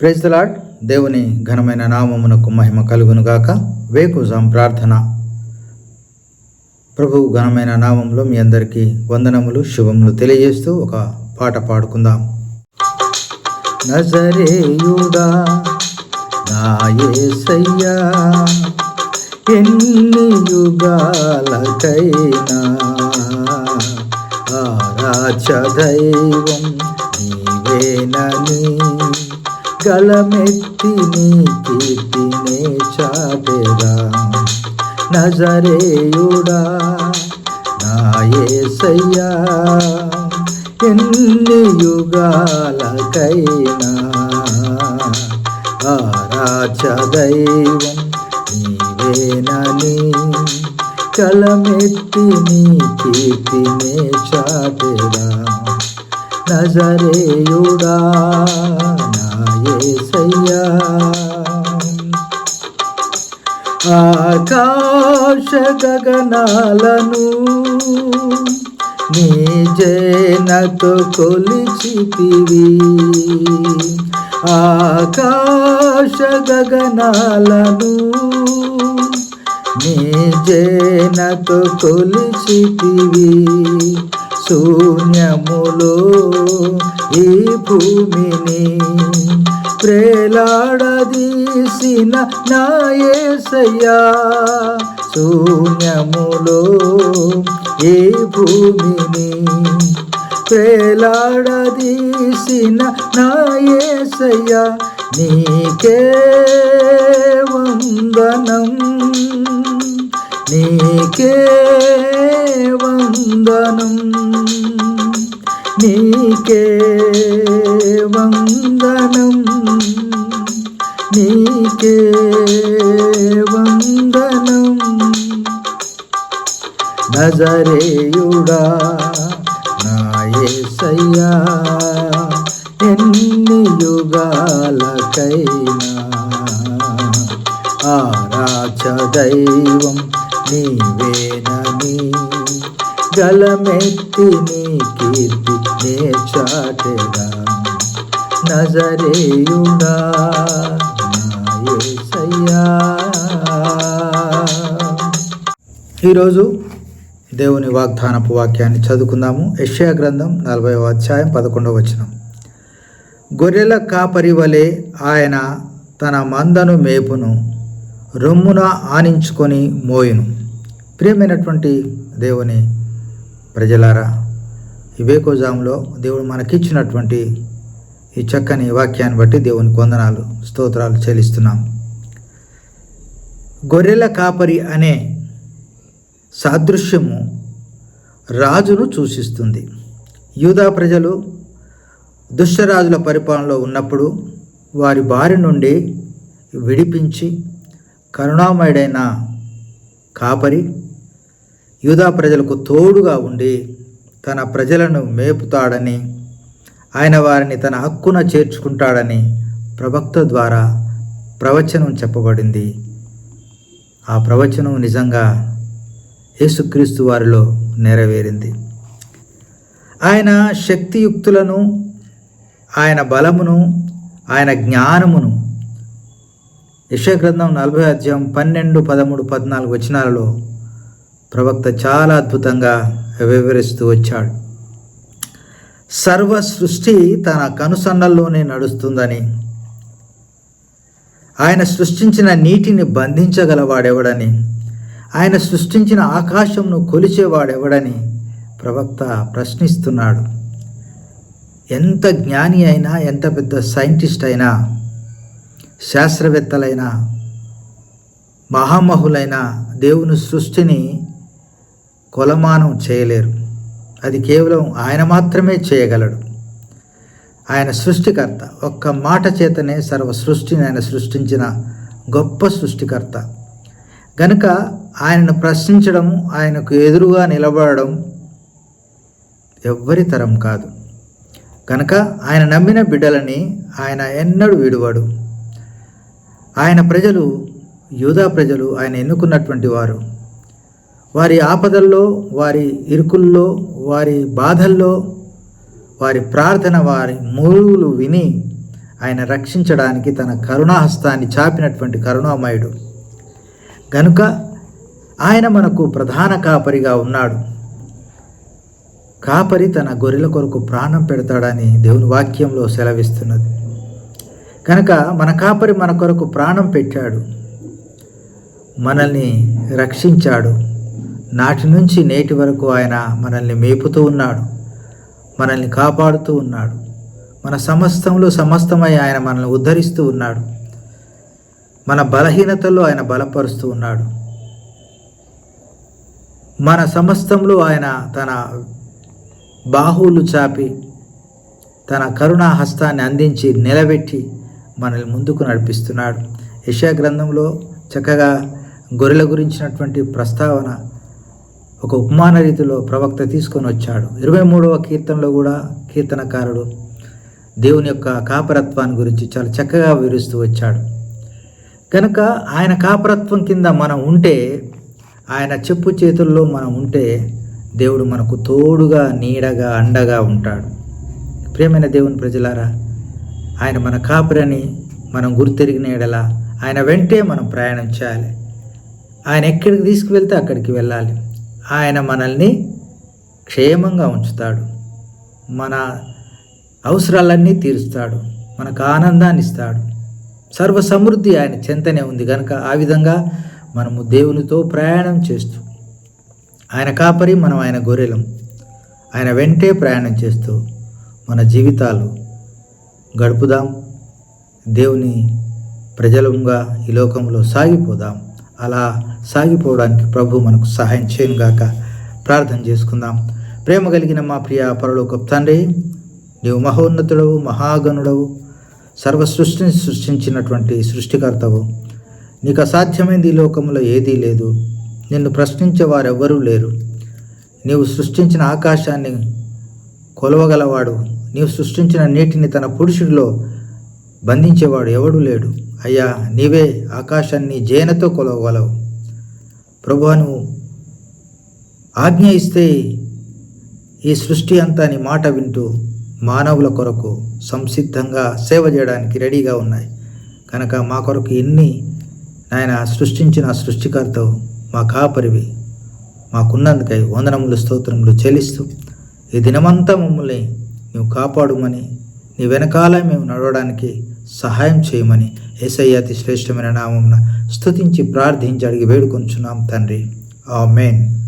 Praise lord దేవుని ఘనమైన నామమునకు మహిమ కలుగునుగాక వేకుజాం ప్రార్థన. ప్రభు ఘనమైన నామంలో మీ అందరికీ వందనములు శుభములు తెలియజేస్తూ ఒక పాట పాడుకుందాం. నజరేయుడా నా ఎన్ని యుగాలకైనా ఆరాచ దైవం నీవేనని గలమెత్తి నీ కీర్తినే చాటెరా నజరేయుడా నా యేసయ్యా ఎన్ని యుగాలకైనా ఆరాచదైవం నీవేనని కలమెత్తి నీ కీర్తినే చాటెరా నజరేయుడా ఆకాశ గగనాలను నిజనతో కొలిచితివి. ఆకాశ గగనాలను నిజనతో కొలిచితివి. శూన్యములో ఈ భూమిని ప్రేలాడదీసిన నాయసయ్యా శూన్యములో ఏ భూమిని ప్రేలాడదీసిన నాయసయ్యా నీకే వందనం నీకే వందనం నీకే వందనం. నీకే వందనం. నజరేయుడా నాయసయ్యా ఎన్ని యుగాలకైనా ఆరాచ దైవం నీవేనని గలమెత్తి నీ కీర్తి నే చాటెదా నజరేయుడా ఈరోజు దేవుని వాగ్దానపు వాక్యాన్ని చదువుకుందాము. యషయా గ్రంథం నలభై అధ్యాయం పదకొండవ వచనం. గొర్రెల కాపరి వలె ఆయన తన మందను మేపును రొమ్మున ఆనించుకొని మోయును. ప్రియమైనటువంటి దేవుని ప్రజలారా ఈ దేవుడు మనకిచ్చినటువంటి ఈ చక్కని వాక్యాన్ని బట్టి దేవుని వందనాలు స్తోత్రాలు చెల్లిస్తున్నాం. గొర్రెల కాపరి అనే సాదృశ్యము రాజును సూచిస్తుంది. యూదా ప్రజలు దుష్టరాజుల పరిపాలనలో ఉన్నప్పుడు వారి బారి నుండి విడిపించి కరుణామయుడైన కాపరి యూదా ప్రజలకు తోడుగా ఉండి తన ప్రజలను మేపుతాడని ఆయన వారిని తన హక్కున చేర్చుకుంటాడని ప్రవక్త ద్వారా ప్రవచనం చెప్పబడింది. ఆ ప్రవచనం నిజంగా యేసుక్రీస్తు వారిలో నెరవేరింది. ఆయన శక్తియుక్తులను ఆయన బలమును ఆయన జ్ఞానమును యశగ్రంథం నలభై అధ్యాయం పన్నెండు పదమూడు పద్నాలుగు వచనాలలో ప్రవక్త చాలా అద్భుతంగా వివరిస్తూ వచ్చాడు. సర్వ సృష్టి తన కనుసన్నల్లోనే నడుస్తుందని. ఆయన సృష్టించిన నీటిని బంధించగలవాడెవడని. ఆయన సృష్టించిన ఆకాశంను కొలిచేవాడెవడని ప్రవక్త ప్రశ్నిస్తున్నాడు. ఎంత జ్ఞాని అయినా ఎంత పెద్ద సైంటిస్ట్ అయినా శాస్త్రవేత్తలైనా మహామహులైన దేవుని సృష్టిని కొలమానం చేయలేరు. అది కేవలం ఆయన మాత్రమే చేయగలడు. ఆయన సృష్టికర్త. ఒక్క మాట చేతనే సర్వ సృష్టిని ఆయన సృష్టించిన గొప్ప సృష్టికర్త. గనుక ఆయనను ప్రశ్నించడం ఆయనకు ఎదురుగా నిలబడడం ఎవ్వరి తరం కాదు. కనుక ఆయన నమ్మిన బిడ్డలని ఆయన ఎన్నడూ విడువడు. ఆయన ప్రజలు యూదా ప్రజలు ఆయన ఎన్నుకున్నటువంటి వారు. వారి ఆపదల్లో వారి ఇరుకుల్లో వారి బాధల్లో వారి ప్రార్థన వారి మూలుగులు విని ఆయన రక్షించడానికి తన కరుణాహస్తాన్ని చాపినటువంటి కరుణామయుడు. గనుక ఆయన మనకు ప్రధాన కాపరిగా ఉన్నాడు. కాపరి తన గొర్రెల కొరకు ప్రాణం పెడతాడని దేవుని వాక్యంలో సెలవిస్తున్నది. కనుక మన కాపరి మన కొరకు ప్రాణం పెట్టాడు. మనల్ని రక్షించాడు. నాటి నుంచి నేటి వరకు ఆయన మనల్ని మేపుతూ ఉన్నాడు మనల్ని కాపాడుతూ ఉన్నాడు మన సమస్తంలో సమస్తమై ఆయన మనల్ని ఉద్ధరిస్తూ ఉన్నాడు మన బలహీనతల్లో ఆయన బలపరుస్తూ ఉన్నాడు. మన సమస్తంలో ఆయన తన బాహువులు చాపి తన కరుణా హస్తాన్ని అందించి నిలబెట్టి మనల్ని ముందుకు నడిపిస్తున్నాడు. యశా గ్రంథంలో చక్కగా గొర్రెల గురించినటువంటి ప్రస్తావన ఒక ఉపమాన రీతిలో ప్రవక్త తీసుకొని వచ్చాడు. ఇరవై మూడవ కీర్తనలో కూడా కీర్తనకారుడు దేవుని యొక్క కాపరత్వాన్ని గురించి చాలా చక్కగా వివరిస్తూ వచ్చాడు. కనుక ఆయన కాపరత్వం కింద మనం ఉంటే ఆయన చెప్పు చేతుల్లో మనం ఉంటే దేవుడు మనకు తోడుగా నీడగా అండగా ఉంటాడు. ప్రేమైన దేవుని ప్రజలారా ఆయన మన కాపురని మనం గుర్తెరిగిన ఎడలా ఆయన వెంటే మనం ప్రయాణం చేయాలి. ఆయన ఎక్కడికి తీసుకువెళ్తే అక్కడికి వెళ్ళాలి. ఆయన మనల్ని క్షేమంగా ఉంచుతాడు. మన అవసరాలన్నీ తీరుస్తాడు. మనకు ఆనందాన్ని ఇస్తాడు. సర్వ సమృద్ధి ఆయన చెంతనే ఉంది. కనుక ఆ విధంగా మనము దేవునితో ప్రయాణం చేస్తూ ఆయన కాపరి మనం ఆయన గొర్రెలం. ఆయన వెంటే ప్రయాణం చేస్తూ మన జీవితాలు గడుపుదాం. దేవుని ప్రజలంగా ఈ లోకంలో సాగిపోదాం. అలా సాగిపోవడానికి ప్రభు మనకు సహాయం చేయనుగాక ప్రార్థన చేసుకుందాం. ప్రేమ కలిగిన మా ప్రియ పరలోక తండ్రి నీవు మహోన్నతుడవు మహాగణుడవు సర్వ సృష్టిని సృష్టించినటువంటి సృష్టికర్తవు. నీకు అసాధ్యమైంది ఈ లోకంలో ఏదీ లేదు. నిన్ను ప్రశ్నించే వారెవ్వరూ లేరు. నీవు సృష్టించిన ఆకాశాన్ని కొలవగలవాడు. నీవు సృష్టించిన నీటిని తన పురుషుడిలో బంధించేవాడు ఎవడు లేడు. అయ్యా నీవే ఆకాశాన్ని జేనతో కొలవగలవు. ప్రభు నువ్వు ఆజ్ఞ ఇస్తే ఈ సృష్టి అంతా నీ మాట వింటూ మానవుల కొరకు సంసిద్ధంగా సేవ చేయడానికి రెడీగా ఉన్నాయి. కనుక మా కొరకు ఎన్ని నాయన సృష్టించిన సృష్టికర్తవు మా కాపరివి. మాకున్నందుకై వందనములు స్తోత్రములు చెల్లిస్తూ ఈ దినమంతా మమ్మల్ని నువ్వు కాపాడుమని నీ వెనకాల మేము నడవడానికి సహాయం చేయమని ఏసయ్య అతి శ్రేష్టమైన నామమున స్థుతించి ప్రార్థించి అడిగి వేడుకొంచున్నాం తండ్రి. ఆ మెయిన్